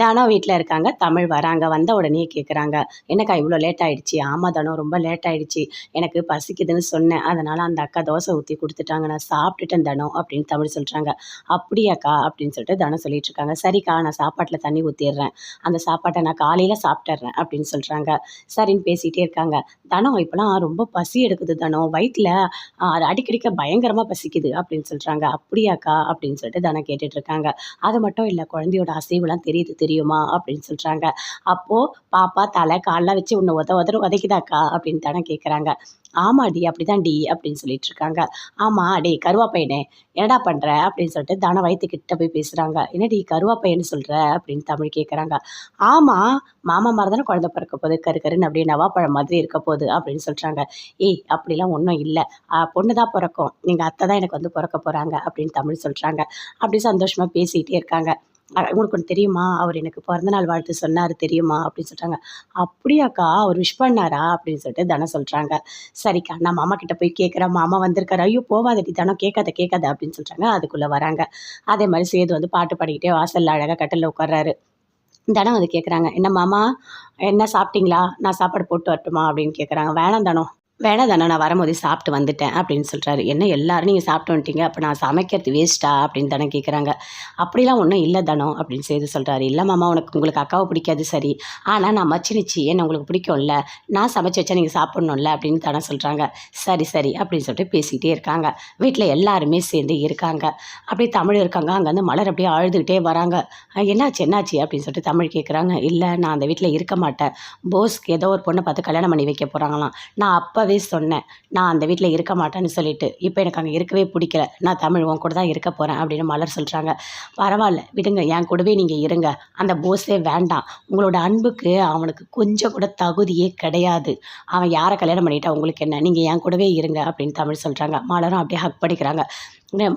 தானோ வீட்டில் இருக்காங்க. தமிழ் வராங்க. வந்த உடனே கேட்குறாங்க என்னக்கா இவ்வளோ லேட் ஆகிடுச்சி ஆமாம் தனம் ரொம்ப லேட் ஆகிடுச்சி எனக்கு பசிக்குதுன்னு சொன்னேன். அதனால் அந்த அக்கா தோசை ஊற்றி கொடுத்துட்டாங்க. நான் சாப்பிட்டுட்டேன் தனம் அப்படின்னு தமிழ் சொல்கிறாங்க அப்படியாக்கா? அப்படின்னு சொல்லிட்டு தனம் சொல்லிட்டு இருக்காங்க. சரிக்கா நான் சாப்பாட்டில் தண்ணி ஊற்றிடுறேன் அந்த சாப்பாட்டை நான் காலையில் சாப்பிட்டுறேன் அப்படின்னு சொல்கிறாங்க சரின்னு பேசிகிட்டே இருக்காங்க. தனம் இப்போலாம் ரொம்ப பசி எடுக்குது தனம் வயிற்றில் அது அடிக்கடிக்க பயங்கரமாக பசிக்குது அப்படின்னு சொல்கிறாங்க அப்படியாக்கா? அப்படின்னு சொல்லிட்டு தனம் கேட்டுட்ருக்காங்க அது மட்டும் இல்லை குழந்தையோட அசைவுலாம் தெரியுது. தெரியுமா அப்படின்னு சொல்கிறாங்க அப்போது பாப்பா தலை காலெலாம் வச்சு உன்னை உத உதற உதைக்குதாக்கா அப்படின்னு தானே கேட்குறாங்க ஆமாடி அப்படி தான் டி அப்படின்னு சொல்லிட்டு இருக்காங்க. ஆமாம் டே கருவாப்பையனே என்னடா பண்ணுற அப்படின்னு சொல்லிட்டு தன வயிற்றுக்கிட்ட போய் பேசுகிறாங்க என்னடி கருவாப்பையன்னு சொல்கிற அப்படின்னு தமிழ் கேட்குறாங்க ஆமாம் மாமா மாதிரி தானே குழந்தை பிறக்க போகுது கரு கருன்னு அப்படியே நவாப்பழம் மாதிரி இருக்க போகுது அப்படின்னு சொல்கிறாங்க ஏய் அப்படிலாம் ஒன்றும் இல்லை. பொண்ணு தான் பிறக்கும். எங்கள் அத்தை தான் எனக்கு வந்து பிறக்க போகிறாங்க அப்படின்னு தமிழ் சொல்கிறாங்க அப்படி சந்தோஷமாக பேசிகிட்டே இருக்காங்க. உங்களுக்கு ஒன்று தெரியுமா? அவர் எனக்கு பிறந்தநாள் வாழ்த்து சொன்னார் தெரியுமா? அப்படின்னு சொல்கிறாங்க அப்படியாக்கா அவர் விஷ் பண்ணாரா? அப்படின்னு சொல்லிட்டு தனம் சொல்கிறாங்க சரிக்கா நான் மாமா கிட்ட போய் கேட்குறேன் மாமா வந்திருக்காரு. ஐயோ போவாதடி தனம். கேட்காத கேட்காத அப்படின்னு சொல்கிறாங்க அதுக்குள்ளே வராங்க. அதே மாதிரி சேது வந்து பாட்டு பாடிக்கிட்டே வாசலில் அழகாக கட்டில் உட்கார்றாரு. தனம் வந்து கேட்குறாங்க என்ன மாமா என்ன சாப்பிட்டீங்களா? நான் சாப்பாடு போட்டு வரட்டுமா? அப்படின்னு கேட்குறாங்க வேணாம் தனம். வேணா தானே நான் வரும்போதே சாப்பிட்டு வந்துட்டேன் அப்படின்னு சொல்கிறாரு என்ன எல்லோரும் நீங்கள் சாப்பிட்டு வந்துட்டீங்க அப்போ நான் சமைக்கிறது வேஸ்ட்டா அப்படின்னு தானே கேட்குறாங்க அப்படிலாம் ஒன்றும் இல்லை தானோ அப்படின்னு செய்து சொல்கிறாரு இல்லை மாமா உனக்கு உங்களுக்கு அக்காவை பிடிக்காது சரி. ஆனால் நான் மச்சினிச்சி என்ன உங்களுக்கு பிடிக்கும்ல? நான் சமைச்சு வச்சா நீங்கள் சாப்பிட்ணும்ல? அப்படின்னு தானே சொல்கிறாங்க சரி சரி அப்படின்னு சொல்லிட்டு பேசிக்கிட்டே இருக்காங்க. வீட்டில் எல்லாருமே சேர்ந்து இருக்காங்க. அப்படியே தமிழ் இருக்காங்க. அங்கே வந்து மலர் அப்படியே அழுதுகிட்டே வராங்க. என்னாச்சு என்னாச்சு? அப்படின்னு சொல்லிட்டு தமிழ் கேட்குறாங்க இல்லை நான் அந்த வீட்டில் இருக்க மாட்டேன். போஸ்க்கு ஏதோ ஒரு பொண்ணை பார்த்து கல்யாணம் பண்ணி வைக்க போகிறாங்களாம் நான் அப்போவே அப்போவே சொன்னேன். நான் அந்த வீட்டில் இருக்க மாட்டேன்னு சொல்லிட்டு இப்போ எனக்கு அங்கே இருக்கவே பிடிக்கல. நான் தமிழ் உன் கூட தான் இருக்க போகிறேன் அப்படின்னு மலர் சொல்கிறாங்க பரவாயில்ல விடுங்க என் கூடவே நீங்கள் இருங்க. அந்த போஸே வேண்டாம். உங்களோட அன்புக்கு அவனுக்கு கொஞ்சம் கூட தகுதியே கிடையாது. அவன் யாரை கல்யாணம் பண்ணிட்டா உங்களுக்கு என்ன? நீங்கள் என் கூடவே இருங்க அப்படின்னு தமிழ் சொல்கிறாங்க மலரும் அப்படியே ஹக் பண்ணிக்கிறாங்க.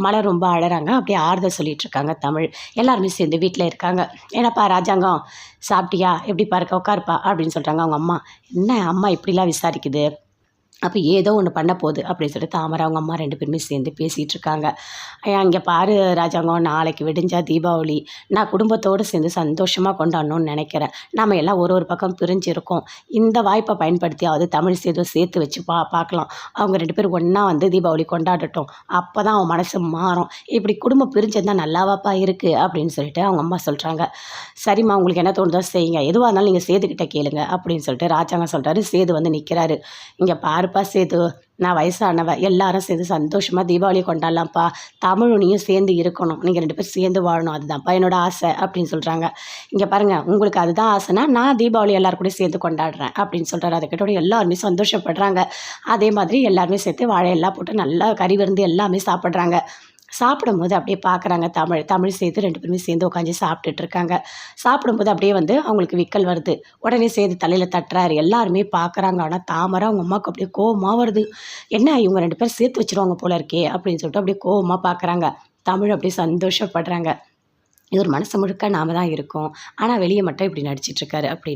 மலர் ரொம்ப அழறாங்க. அப்படியே ஆறுதல் சொல்லிட்டு இருக்காங்க தமிழ். எல்லாருமே சேர்ந்து வீட்டில் இருக்காங்க. ஏன்னாப்பா ராஜாங்கம்? சாப்பிட்டியா? எப்படி பாருக்க உட்காருப்பா அப்படின்னு சொல்கிறாங்க அவங்க அம்மா. என்ன அம்மா இப்படிலாம் விசாரிக்குது? அப்போ ஏதோ ஒன்று பண்ண போகுது அப்படின்னு சொல்லிட்டு தாமரை அவங்க அம்மா ரெண்டு பேருமே சேர்ந்து பேசிகிட்டு இருக்காங்க. இங்கே பாரு ராஜாங்கம் நாளைக்கு விடிஞ்சா தீபாவளி. நான் குடும்பத்தோடு சேர்ந்து சந்தோஷமாக கொண்டாடணும்னு நினைக்கிறேன். நம்ம எல்லாம் ஒரு ஒரு பக்கம் பிரிஞ்சிருக்கோம். இந்த வாய்ப்பை பயன்படுத்தியாவது தமிழ் சேதும் சேர்த்து வச்சு பா பார்க்கலாம். அவங்க ரெண்டு பேரும் ஒன்றா வந்து தீபாவளி கொண்டாடட்டும். அப்போ தான் அவன் மனசு மாறும். இப்படி குடும்பம் பிரிஞ்சிருந்தால் நல்லாவாப்பா இருக்குது அப்படின்னு சொல்லிட்டு அவங்க அம்மா சொல்கிறாங்க சரிம்மா உங்களுக்கு என்ன தோணுதோ செய்யுங்க. எதுவாக இருந்தாலும் நீங்கள் சேதுக்கிட்ட கேளுங்க அப்படின்னு சொல்லிட்டு ராஜாங்க சொல்கிறாரு சேது வந்து நிற்கிறாரு இங்கே பாரு பாருப்பா சேது. நான் வயசானவ. எல்லாரும் சேர்ந்து சந்தோஷமாக தீபாவளி கொண்டாடலாம்ப்பா. தமிழும் நீயும் சேர்ந்து இருக்கணும். நீங்கள் ரெண்டு பேரும் சேர்ந்து வாழணும். அதுதான்ப்பா என்னோட ஆசை அப்படின்னு சொல்கிறாங்க இங்கே பாருங்கள் உங்களுக்கு அதுதான் ஆசைனா நான் தீபாவளி எல்லாரும் கூட சேர்ந்து கொண்டாடுறேன் அப்படின்னு சொல்கிறாரு அதை எல்லாருமே சந்தோஷப்படுறாங்க. அதே மாதிரி எல்லாருமே சேர்த்து வாழை எல்லாம் போட்டு நல்லா கறி விருந்து எல்லாமே சாப்பிட்றாங்க. சாப்பிடும்போது அப்படியே பார்க்குறாங்க தமிழ். தமிழ் சேர்த்து ரெண்டு பேருமே சேர்ந்து உட்காந்து சாப்பிட்டுட்டு இருக்காங்க சாப்பிடும்போது அப்படியே வந்து அவங்களுக்கு விக்கல் வருது. உடனே சேர்த்து தலையில் தட்டுறாரு. எல்லாருமே பார்க்குறாங்க. ஆனால் தாமரை அவங்க அம்மாவுக்கு அப்படியே கோவமாக வருது. என்ன இவங்க ரெண்டு பேரும் சேர்த்து வச்சுருவாங்க போல இருக்கே அப்படின்னு சொல்லிட்டு அப்படியே கோவமாக பார்க்குறாங்க. தமிழ் அப்படியே சந்தோஷப்படுறாங்க. இவர் மனசு முழுக்க நாம தான் இருக்கோம். ஆனால் வெளியே மட்டும் இப்படி நடிச்சிட்ருக்காரு அப்படின்னு.